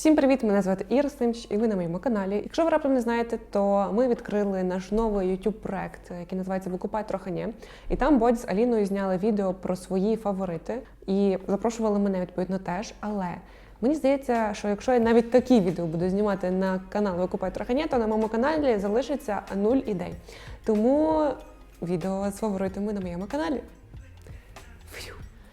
Всім привіт! Мене звати Іра Симч, і ви на моєму каналі. Якщо ви раптом не знаєте, то ми відкрили наш новий youtube проект, який називається Викупай трохи. І там Бодь з Аліною зняли відео про свої фаворити і запрошували мене відповідно теж. Але мені здається, що якщо я навіть такі відео буду знімати на канал Викупай трохи то на моєму каналі залишиться нуль ідей. Тому відео з фаворитами на моєму каналі.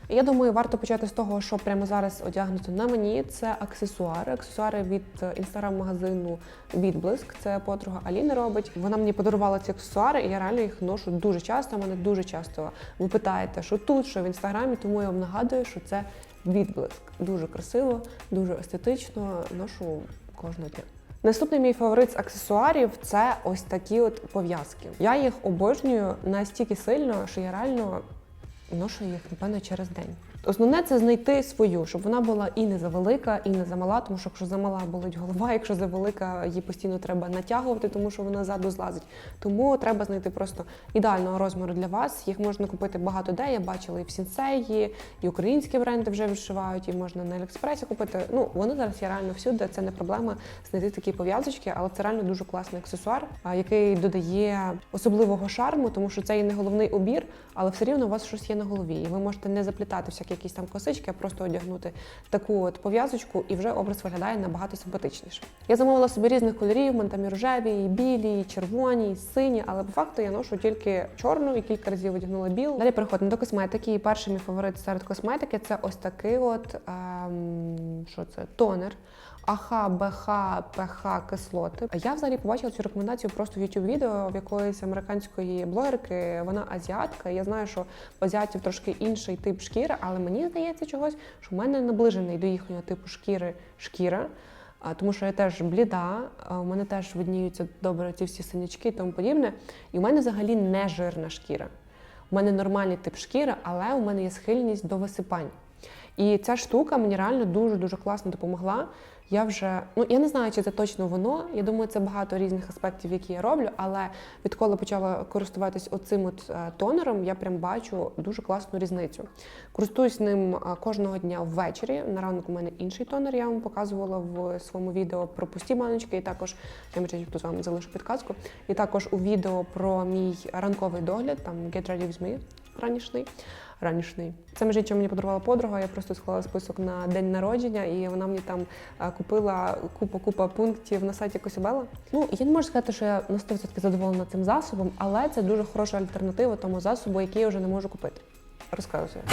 Я думаю, варто почати з того, що прямо зараз одягнуто на мені. Це аксесуари. Аксесуари від е, інстаграм-магазину Відблиск. Це подруга Аліни робить. Вона мені подарувала ці аксесуари, і я реально їх ношу дуже часто. Мене дуже часто ви питаєте, що тут, що в інстаграмі, тому я вам нагадую, що це відблиск. Дуже красиво, дуже естетично. Ношу кожного дня. Наступний мій фаворит з аксесуарів це ось такі от пов'язки. Я їх обожнюю настільки сильно, що я реально ношу їх, напевно, через день. Основне це знайти свою, щоб вона була і не завелика, і не замала, тому що якщо замала болить голова, якщо завелика, її постійно треба натягувати, тому що вона ззаду злазить. Тому треба знайти просто ідеального розміру для вас. Їх можна купити багато де. Я бачила і в сінсеї, і українські бренди вже відшивають, і можна на Аліекспресі купити. Ну вони зараз є реально всюди. Це не проблема знайти такі пов'язочки, але це реально дуже класний аксесуар, який додає особливого шарму, тому що це і не головний убір, але все рівно у вас щось є на голові, і ви можете не заплітати всякі якісь там косички, а просто одягнути таку от пов'язочку, і вже образ виглядає набагато симпатичніше. Я замовила собі різних кольорів, мене рожеві, білі, червоні, сині, але по факту я ношу тільки чорну і кілька разів одягнула білу. Далі переходимо до косметики. І перший мій фаворит серед косметики це ось такий от ем, що це тонер. АХ, БХ, ПХ кислоти. Я взагалі побачила цю рекомендацію просто в youtube відео в якоїсь американської блогерки. Вона азіатка. Я знаю, що в азіатів трошки інший тип шкіри, але мені здається чогось, що в мене наближений до їхнього типу шкіри шкіра. Тому що я теж бліда, у мене теж видніються добре ці всі синячки і тому подібне. І у мене взагалі не жирна шкіра. У мене нормальний тип шкіри, але у мене є схильність до висипань. І ця штука мені реально дуже-дуже класно допомогла. Я вже ну я не знаю, чи це точно воно. Я думаю, це багато різних аспектів, які я роблю. Але відколи почала користуватись оцим от е, тонером, я прям бачу дуже класну різницю. Користуюсь ним е, кожного дня ввечері. На ранок у мене інший тонер. Я вам показувала в своєму відео про пусті баночки. І також я тут з вами залишу підказку. І також у відео про мій ранковий догляд, там Get Ready With Me ранішний. Ранішний. Це межі, що мені подарувала подруга. Я просто склала список на день народження, і вона мені там е, купила купа-купа пунктів на сайті Косібела. Ну я не можу сказати, що я на 100% задоволена цим засобом, але це дуже хороша альтернатива тому засобу, який я вже не можу купити. Розказую.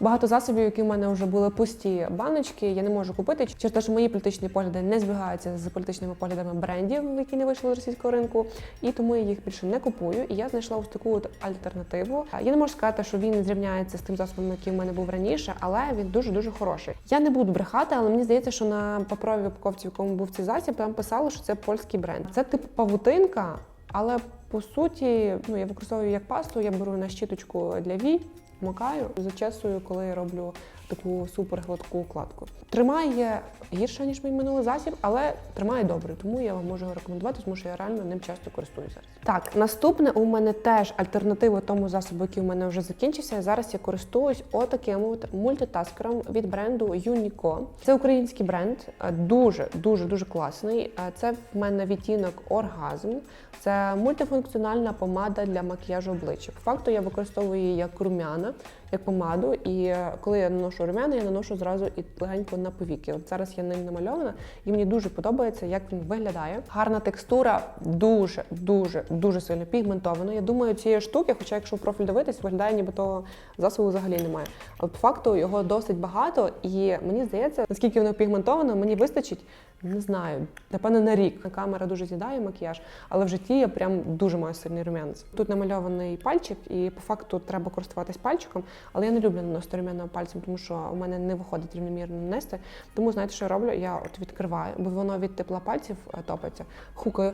Багато засобів, які в мене вже були пусті баночки, я не можу купити через те, що мої політичні погляди не збігаються з політичними поглядами брендів, які не вийшли з російського ринку, і тому я їх більше не купую. І я знайшла ось таку от альтернативу. Я не можу сказати, що він зрівняється з тим засобом, який в мене був раніше, але він дуже дуже хороший. Я не буду брехати, але мені здається, що на паперовій упаковці, в якому був цей засіб, там писало, що це польський бренд. Це типу павутинка, але по суті, ну я використовую як пасту. Я беру на щіточку для вій. Макаю, зачесую, коли я роблю таку супер гладку укладку. Тримає гірше, ніж мій минулий засіб, але тримає добре, тому я вам можу рекомендувати, тому що я реально ним часто користуюся. Так, наступне у мене теж альтернатива тому засобу, який у мене вже закінчився. Зараз я користуюсь отаким от мультитаскером від бренду Unico. Це український бренд, дуже дуже дуже класний. Це в мене відтінок оргазм. Це мультифункціональна помада для макіяжу обличчя. По факту я використовую її як рум'яна, як помаду. І коли я наношу рум'яна, я наношу зразу і легенько на повіки. От зараз я ним намальована, і мені дуже подобається, як він виглядає. Гарна текстура, дуже, дуже, дуже сильно пігментована. Я думаю, цієї штуки, хоча якщо в профіль дивитись, виглядає, ніби того засобу взагалі немає. Але по факту його досить багато, і мені здається, наскільки воно пігментовано, мені вистачить. Не знаю, напевно, на рік. Камера дуже з'їдає макіяж, але в житті я прям дуже маю сильний рум'янець. Тут намальований пальчик, і по факту треба користуватись пальчиком, але я не люблю наносити рум'яна пальцем, тому що у мене не виходить рівномірно нанести. Тому знаєте, що я роблю? Я от відкриваю, бо воно від тепла пальців е, топиться, хукаю.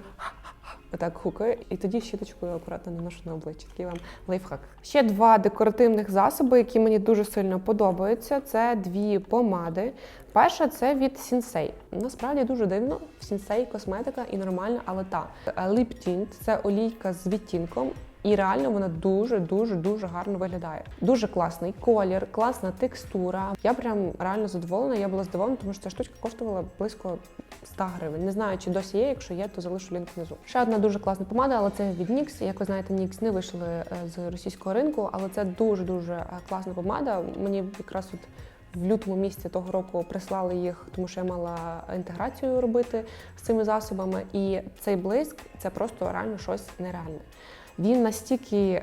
Отак хукаю, і тоді щіточкою акуратно наношу на обличчя. Такий вам лайфхак. Ще два декоративних засоби, які мені дуже сильно подобаються. Це дві помади. Перша це від Sensei. Насправді дуже дивно. Sensei косметика і нормальна, але та Lip Tint – це олійка з відтінком. І реально вона дуже, дуже, гарно виглядає. Дуже класний колір, класна текстура. Я прям реально задоволена. Я була задоволена, тому що ця штучка коштувала близько 100 гривень. Не знаю, чи досі є. Якщо є, то залишу лінк внизу. Ще одна дуже класна помада, але це від NYX. Як ви знаєте, NYX не вийшли е, з російського ринку, але це дуже дуже класна помада. Мені якраз от в лютому місяці того року прислали їх, тому що я мала інтеграцію робити з цими засобами. І цей блиск це просто реально щось нереальне. Він настільки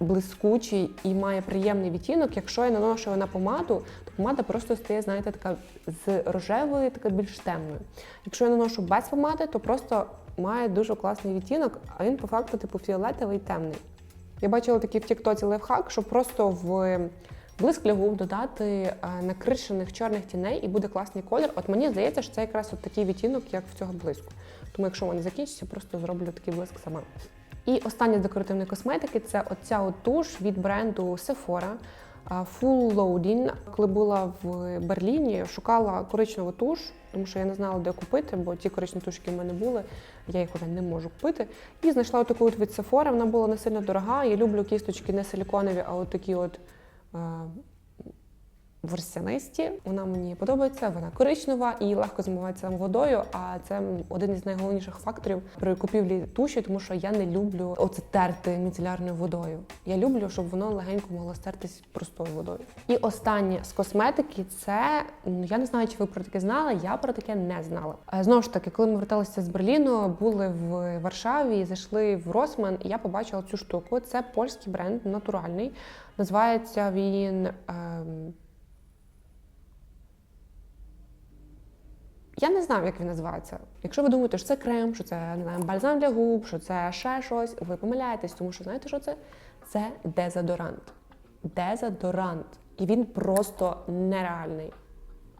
блискучий і має приємний відтінок. Якщо я наношу на помаду, то помада просто стає, знаєте, така з рожевої, така більш темною. Якщо я наношу без помади, то просто має дуже класний відтінок, а він по факту типу фіолетовий темний. Я бачила такий в Тіктоці лайфхак, що просто в блиск для губ додати е, накришених чорних тіней і буде класний колір. От мені здається, що це якраз от такий відтінок, як в цього блиску. Тому якщо вони закінчаться, просто зроблю такий блиск сама. І остання з декоративної косметики це оця от туш від бренду Sephora. Full Loading. Коли була в Берліні, шукала коричневу туш, тому що я не знала, де купити, бо ті коричневі тушки в мене були, я їх вже не можу купити. І знайшла таку от від Sephora, вона була не сильно дорога. Я люблю кісточки не силіконові, а от такі от. Е, Ворсянисті, вона мені подобається, вона коричнева і легко змивається водою. А це один із найголовніших факторів при купівлі туші, тому що я не люблю оце терти міцелярною водою. Я люблю, щоб воно легенько могло стертись простою водою. І останнє з косметики це ну, я не знаю, чи ви про таке знали. Я про таке не знала. Е, Знову ж таки, коли ми верталися з Берліну, були в Варшаві, зайшли в Росман, і я побачила цю штуку. Це польський бренд, натуральний. Називається він. Ем... Я не знаю, як він називається. Якщо ви думаєте, що це крем, що це не знаю, бальзам для губ, що це ще щось, ви помиляєтесь, тому що знаєте, що це? Це дезодорант. Дезодорант. І він просто нереальний.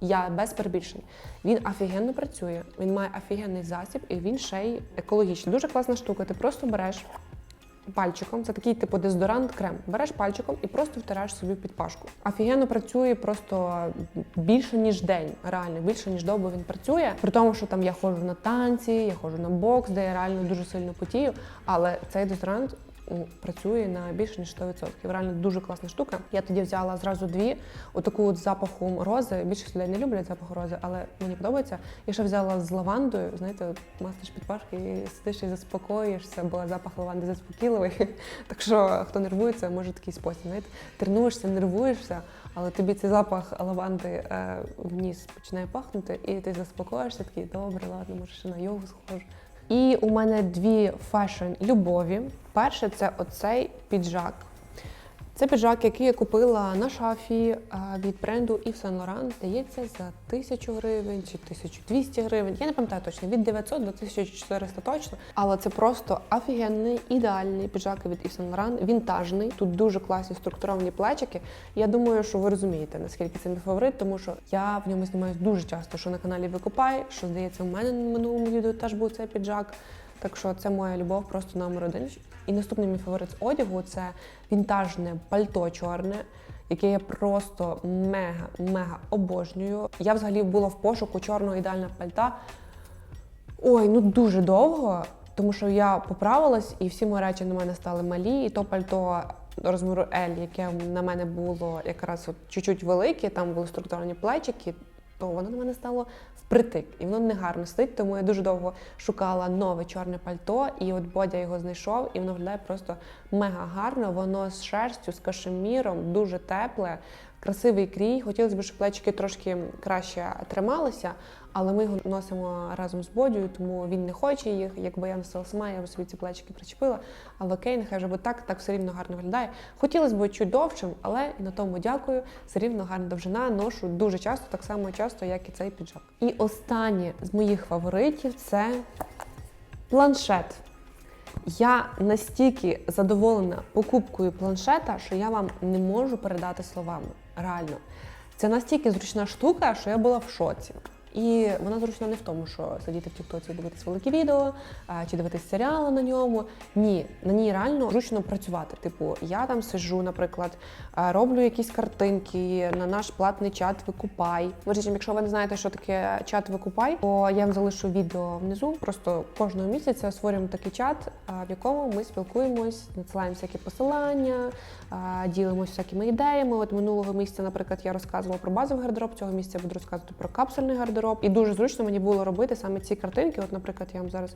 Я без перебільшень. Він офігенно працює, він має офігенний засіб, і він ще й екологічний. Дуже класна штука. Ти просто береш пальчиком, це такий типу дезодорант крем. Береш пальчиком і просто втираєш собі під пашку. Офігенно працює просто більше ніж день, реально більше ніж добу він працює. При тому, що там я ходжу на танці, я ходжу на бокс, де я реально дуже сильно потію. Але цей дезодорант працює на більше ніж 100%. Реально дуже класна штука. Я тоді взяла зразу дві, отаку от з запахом рози. Більшість людей не люблять запах рози, але мені подобається. Я ще взяла з лавандою. Знаєте, мастиш під пашки і сидиш і заспокоїшся, бо запах лаванди заспокійливий. Так що хто нервується, може такий спосіб. Знаєте, тренуєшся, нервуєшся, але тобі цей запах лаванди е, в ніс починає пахнути, і ти заспокоїшся, такий добре, ладно, може ще на йогу схожу. І у мене дві фешн любові. Перше це оцей піджак. Це піджак, який я купила на шафі від бренду Yves Saint Laurent, здається, за 1000 гривень чи 1200 гривень. Я не пам'ятаю точно, від 900 до 1400 точно. Але це просто офігенний, ідеальний піджак від Yves Saint Laurent, вінтажний. Тут дуже класні структуровані плечики. Я думаю, що ви розумієте, наскільки це мій фаворит, тому що я в ньому знімаюсь дуже часто, що на каналі Викупай, що здається, у мене на минулому відео теж був цей піджак. Так що це моя любов просто номер один. І наступний мій фаворит з одягу це вінтажне пальто чорне, яке я просто мега-мега обожнюю. Я взагалі була в пошуку чорного ідеального пальта. Ой, ну дуже довго, тому що я поправилась, і всі мої речі на мене стали малі, і то пальто розміру L, яке на мене було якраз от чуть-чуть велике, там були структурні плечики, то воно на мене стало впритик, і воно не гарно сидить, тому я дуже довго шукала нове чорне пальто, і от Бодя його знайшов, і воно виглядає просто мега гарно. Воно з шерстю, з кашеміром, дуже тепле, красивий крій. Хотілося б, щоб плечики трошки краще трималися, але ми його носимо разом з Бодію, тому він не хоче їх. Якби я носила сама, я б собі ці плечики причепила. Але окей, нехай вже буде так, так все рівно гарно виглядає. Хотілося б чуть довшим, але і на тому дякую. Все рівно гарна довжина. Ношу дуже часто, так само часто, як і цей піджак. І останнє з моїх фаворитів це планшет. Я настільки задоволена покупкою планшета, що я вам не можу передати словами. Реально. Це настільки зручна штука, що я була в шоці. І вона зручна не в тому, що сидіти в Тіктоці і дивитись великі відео чи дивитись серіали на ньому. Ні, на ній реально зручно працювати. Типу, я там сиджу, наприклад, роблю якісь картинки на наш платний чат Викупай. Може, якщо ви не знаєте, що таке чат Викупай, то я вам залишу відео внизу. Просто кожного місяця створюємо такий чат, в якому ми спілкуємось, надсилаємо всякі посилання, ділимося всякими ідеями. От минулого місяця, наприклад, я розказувала про базовий гардероб. Цього місяця буду розказувати про капсульний гардероб. І дуже зручно мені було робити саме ці картинки. От, наприклад, я вам зараз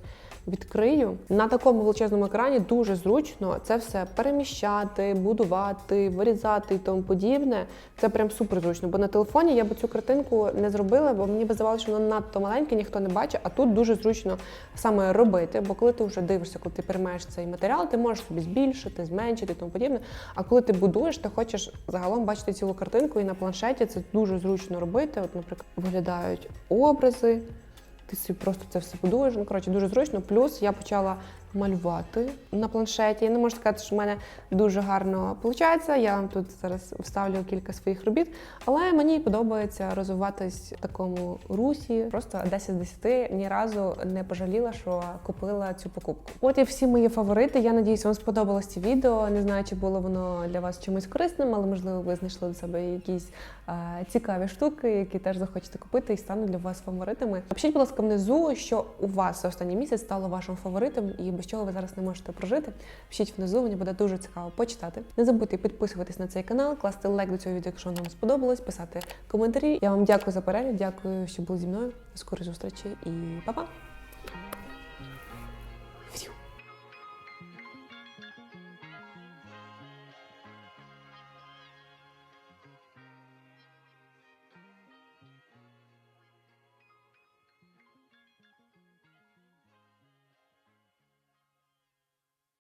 відкрию на такому величезному екрані. Дуже зручно це все переміщати, будувати, вирізати і тому подібне. Це прям супер зручно. Бо на телефоні я б цю картинку не зробила, бо мені би здавалося, що вона надто маленька, ніхто не бачить. А тут дуже зручно саме робити. Бо коли ти вже дивишся, коли ти переймаєш цей матеріал, ти можеш собі збільшити, зменшити і тому подібне. А коли ти будуєш, ти хочеш загалом бачити цілу картинку, і на планшеті це дуже зручно робити. От, наприклад, виглядають образи. Ти собі просто це все будуєш. Ну, коротше, дуже зручно. Плюс я почала малювати на планшеті. Я не можу сказати, що в мене дуже гарно виходить. Я вам тут зараз вставлю кілька своїх робіт, але мені подобається розвиватись в такому русі. Просто 10 з 10 ні разу не пожаліла, що купила цю покупку. От і всі мої фаворити. Я надіюсь, вам сподобалось це відео. Не знаю, чи було воно для вас чимось корисним, але можливо ви знайшли до себе якісь е, цікаві штуки, які теж захочете купити і стануть для вас фаворитами. Напишіть, будь ласка, внизу, що у вас останній місяць стало вашим фаворитом і без чого ви зараз не можете прожити. Пишіть внизу, мені буде дуже цікаво почитати. Не забудьте підписуватись на цей канал, класти лайк до цього відео, якщо вам сподобалось, писати коментарі. Я вам дякую за перегляд, дякую, що були зі мною. До скорої зустрічі і па-па!